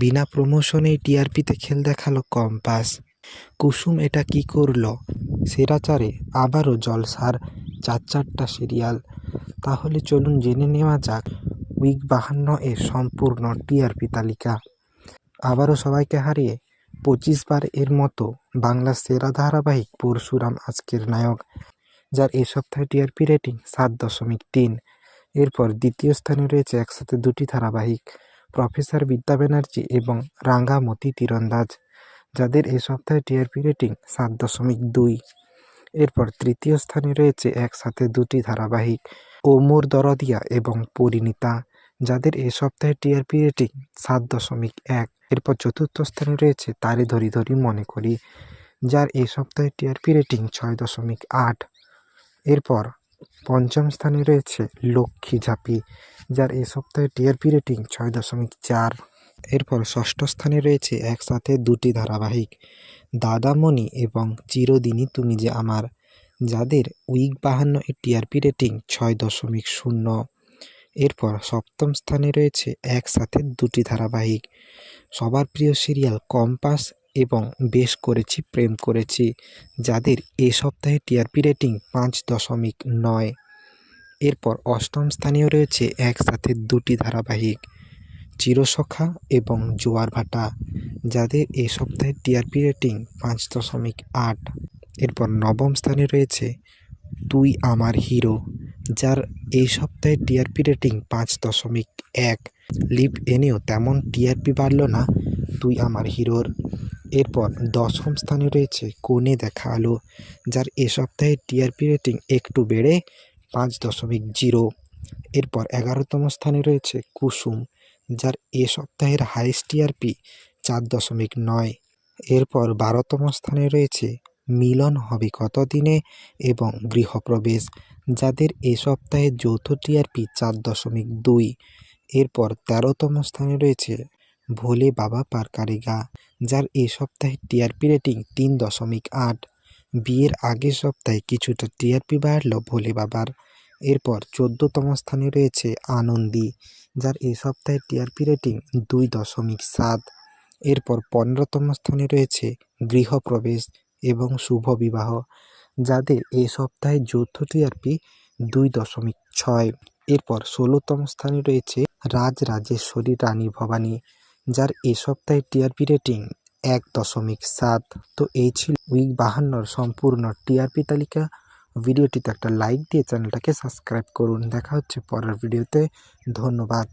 বিনা প্রমোশনেই টিআরপিতে খেল দেখাল কম্পাস। কুসুম এটা কি করল? সেরাচারে আবারও জলসার চার চারটা সিরিয়াল। তাহলে চলুন জেনে নেওয়া যাক উইক বাহান্ন এর সম্পূর্ণ টিআরপি তালিকা। আবারও সবাইকে হারিয়ে পঁচিশ বার এর মতো বাংলার সেরা ধারাবাহিক পরশুরাম আজকের নায়ক, যার এই সপ্তাহে টিআরপি রেটিং সাত দশমিক তিন। এরপর দ্বিতীয় স্থানে রয়েছে একসাথে দুটি ধারাবাহিক। প্রফেসর বিদ্যা ব্যানার্জি এবং রাঙ্গামতি তীরন্দাজ, যাদের এই সপ্তাহে টিআরপি রেটিং সাত দশমিক দুই। এরপর তৃতীয় স্থানে রয়েছে একসাথে দুটি ধারাবাহিক, ওমর দরদিয়া এবং পরিণীতা, যাদের এই সপ্তাহে টিআরপি রেটিং সাত দশমিক এক। এরপর চতুর্থ স্থানে রয়েছে তারে ধরি ধরি মনে করি, যার এই সপ্তাহে টিআরপি রেটিং ছয় দশমিক আট। এরপর পঞ্চম স্থানে রয়েছে লক্ষ্মী ঝাঁপি যার এই সপ্তাহে টিআরপি রেটিং ছয় দশমিক চার। এরপর ষষ্ঠ স্থানে রয়েছে একসাথে দুটি ধারাবাহিক, দাদামণি এবং চিরদিনই তুমি যে আমার, যাদের উইক বাহান্ন এর টিআরপি রেটিং ছয় দশমিক শূন্য। এরপর সপ্তম স্থানে রয়েছে একসাথে দুটি ধারাবাহিক, সবার প্রিয় সিরিয়াল কম্পাস এবং বেশ করেছি, প্রেম করেছি, যাদের এ সপ্তাহে টিআরপি রেটিং পাঁচ দশমিক নয়। এরপর অষ্টম স্থানীয় রয়েছে একসাথে দুটি ধারাবাহিক, চিরসখা এবং জোয়ার ভাটা, যাদের এ সপ্তাহে টিআরপি রেটিং পাঁচ দশমিক আট। এরপর নবম স্থানে রয়েছে তুই আমার হিরো, যার এই সপ্তাহে টিআরপি রেটিং পাঁচ দশমিক এক। লিভ এনেও তেমন টিআরপি বাড়ল না তুই আমার হিরোর। এরপর দশম স্থানে রয়েছে কোণে দেখা আলো, যার এ সপ্তাহে টিআরপি রেটিং একটু বেড়ে দশমিক জিরো। এরপর এগারোতম স্থানে রয়েছে কুসুম, যার এ সপ্তাহের হাইস্ট টিআরপি চার দশমিক নয়। এরপর বারোতম স্থানে রয়েছে মিলন হবে কত দিনে এবং গৃহপ্রবেশ, যাদের এ সপ্তাহে যৌথ টিআরপি চার দশমিক দুই। এরপর তেরোতম স্থানে রয়েছে ভোলে বাবা পার কারেগা যার এ সপ্তাহে টিআরপি রেটিং তিন দশমিক আট। বিয়ের আগের সপ্তাহে কিছুটা টিআরপি বাড়ল ভোলে বাবার। এরপর চোদ্দোতম স্থানে রয়েছে আনন্দী, যার এই সপ্তাহে টিআরপি রেটিং দুই দশমিক সাত। এরপর পনেরোতম স্থানে রয়েছে গৃহপ্রবেশ এবং শুভ বিবাহ, যাদের এই সপ্তাহে যৌথ টিআরপি দুই দশমিক ছয়। এরপর ষোলোতম স্থানে রয়েছে রাজ রাজেশ্বরী রানী ভবানী, যার এ সপ্তাহে টিআরপি রেটিং এক দশমিক সাত। তো এই ছিল উইক বাহান্নর সম্পূর্ণ টিআরপি তালিকা। ভিডিওটিতে একটা লাইক দিয়ে চ্যানেলটাকে সাবস্ক্রাইব করুন। দেখা হচ্ছে পরের ভিডিওতে। ধন্যবাদ।